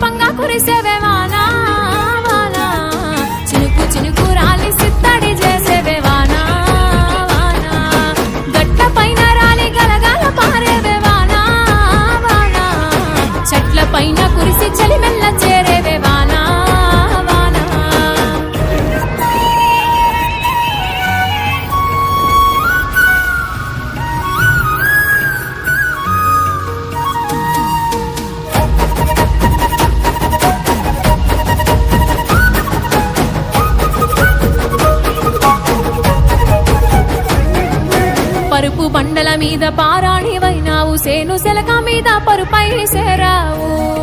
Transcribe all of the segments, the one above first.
panga করে সেবে మీద పారాణివైనావు సేను సెలక మీద పరుపై సేరావు.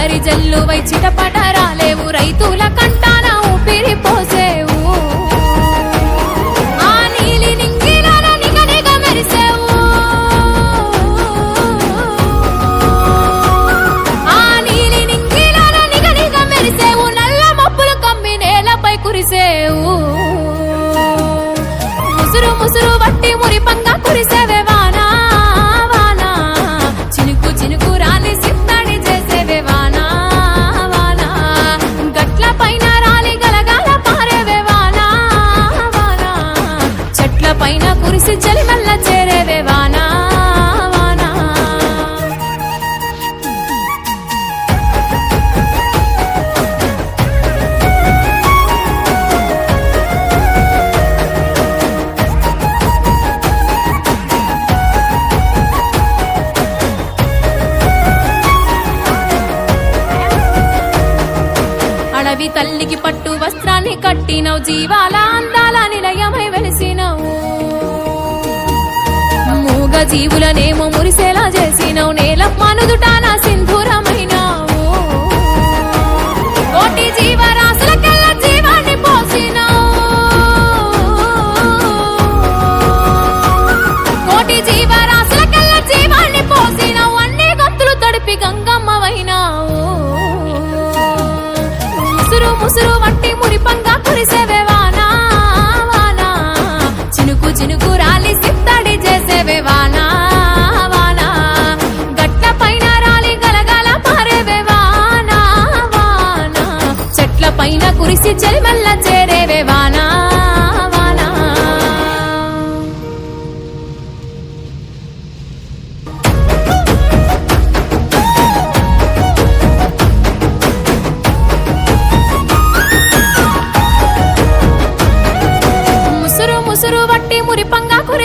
వరి జల్లు వై చిటపట రాలేవు రైతుల వెలిసినవు జీవాల అందాల నిలయమై వెలిసినవు. మూగ జీవులనేమో మురిసేలా చేసినవు నేల మనుదుటానా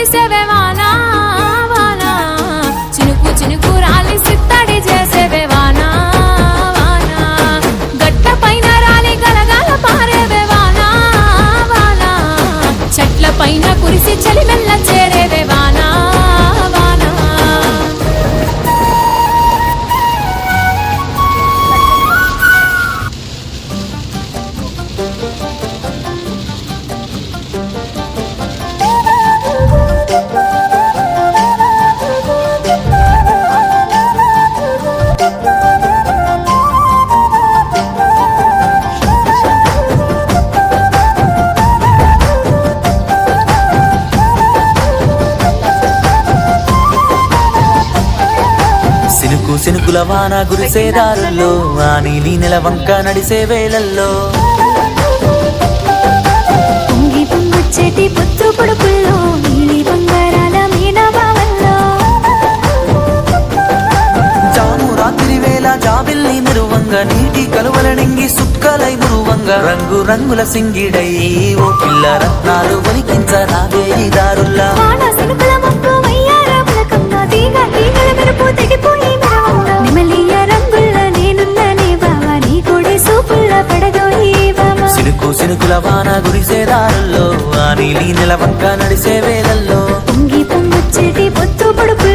recebemos. శనుకుల వాన గురిసే దారుల్లో ఆ నీలి నెల వంక నడిసే వేళల్లో. నీటి కలువల నింగి సుక్కలై మురువంగా. రంగు రంగుల సింగిడై ఓ పిల్ల రత్నాలు వలికించరాగే దారుల్లా. తీగ తీగల మెరుపు తెగిపో కమలియ రంగుల్లో నేనున్నానే బావా నీ కూడా సూపుల్లో పడదోయే బావా సినుకు సినుకుల వాన గురిసే దారుల్లో ఆ నీలి నిలవంక నడిసే వేలల్లో పొంగి పొంగొచ్చేటి పొత్తు పొడుపు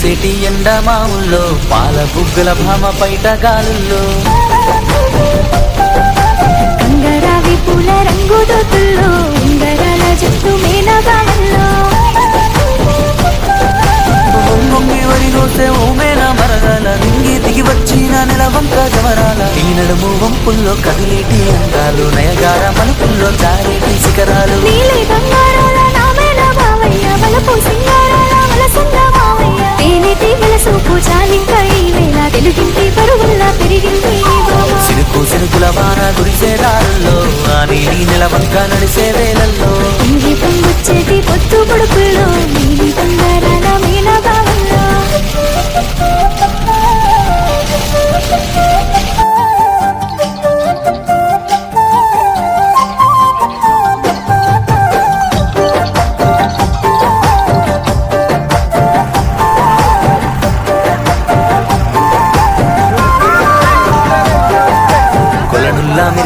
ఎన్నేల గురిసేటి ఎండ మాముల్లో పాల బుగ్గల భామ పైట గాలుల్లో. కంగరావి పూల రంగు దోతుల్లో ఉంగరాల జుట్టు మీనబావల్లో బొంగొంగి వరి నోసే ఓమేన మరగాల నింగి దిగి వచ్చిన నెలవంక జవరాల. ఈ నడుము వంపుల్లో కదిలేటి అంగాలు నయగార మలుపుల్లో జారేటి శిఖరాలు. నీలి బంగారాల నామేన బావయ్య వలపు సింగారాల వలసంగ తేనె తీగల సూపు చాలింక ఈ వేళ తెలుగింటి పెరిగింది ఈ భామ. సినుకు సినుకుల వాన గురిసే దారుల్లో ఆ నీలి నెలవంక నడిసే వేళల్లో పొంగి పొంగొచ్చేటి పొత్తు పొడుపుల్లో నీలి బంగారాల మీనబావల్లో కొలనుల్లా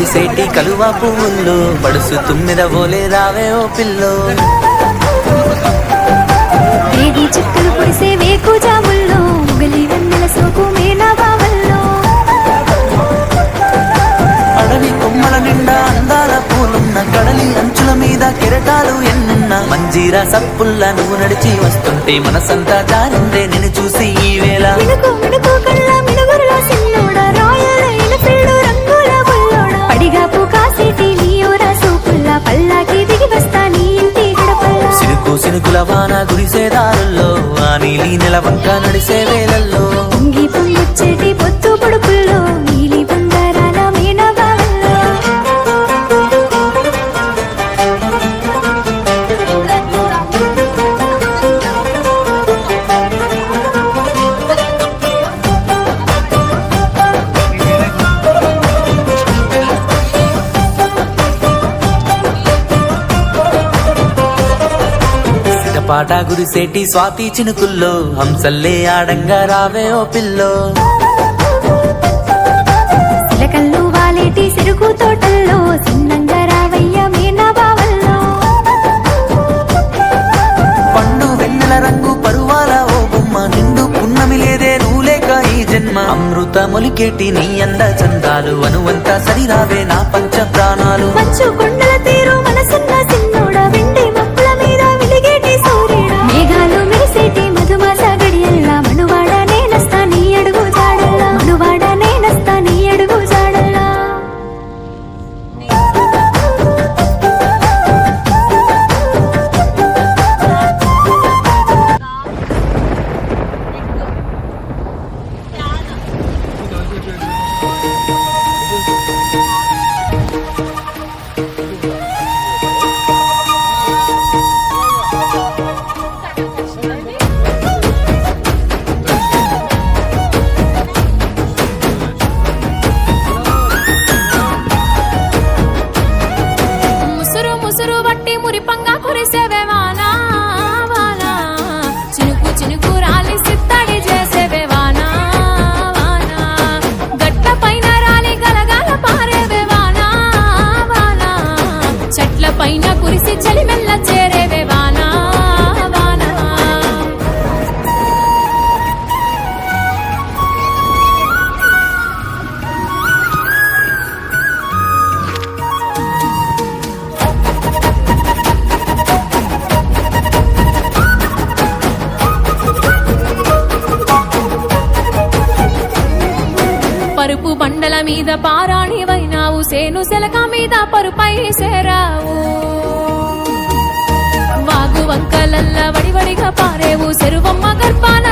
మెరిసేటి కలువ పువ్వుల్లో పడుసు తుమ్మిద ఓలే రావే ఓ పిల్లో. చుక్కలు పొడిసే వేకు జాముల్లో ముగలి వెన్నెల సోకు మీనబావల్లో అడవి కొమ్మల నిండా అందాల పూలున్న కడలి అంచుల మీద కెరటాలు ఎన్నున్న మంజీర సప్పుల్లా నువ్వు నడిచి వస్తుంటే మనసంతా జారిందే నిన్ను చూసి ఈ వేళ. గడపల్ల సినుకుల వాన గురిసే దారుల్లో ఆ నీలి నెలవంక నడిసే వేలల్లో. పాట గురిసేటి స్వాతి చినుకుల్లో హంసల్లే ఆడంగా రావే ఓ పిల్లో. చిలకల్లు వాలేటి సిరుకు తోటల్లో చిన్నంగా రావయ్య మీనబావల్లో పండు వెన్నెల రంగు పరువాల ఓ బొమ్మ నిండు పున్నమి లేదే నువ్వు లేక ఈ జన్మ. అమృత మొలికేటి నీ అంద చందాలు అనువంత సరిరావే నా పంచ ప్రాణాలు మంచు కొండల తీరు మనసున్న సిన్నోడ వెండి మీద పారాణివైనావు సేను సెలక మీద పరుపై సేరావు. వాగు వంకలల్ల వడివడిగా పారేవు చెరువమ్మ గర్భాన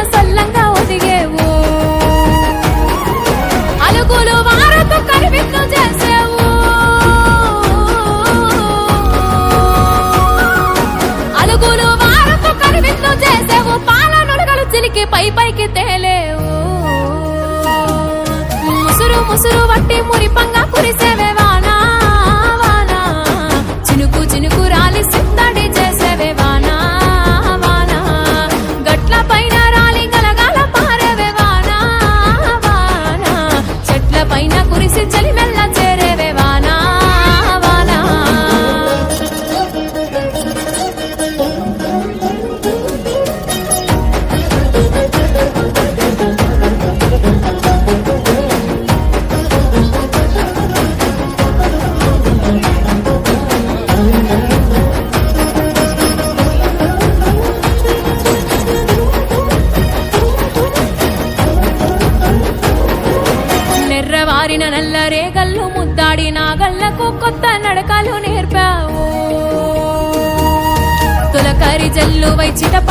வட்டி முறிப்பாங்க. జల్లు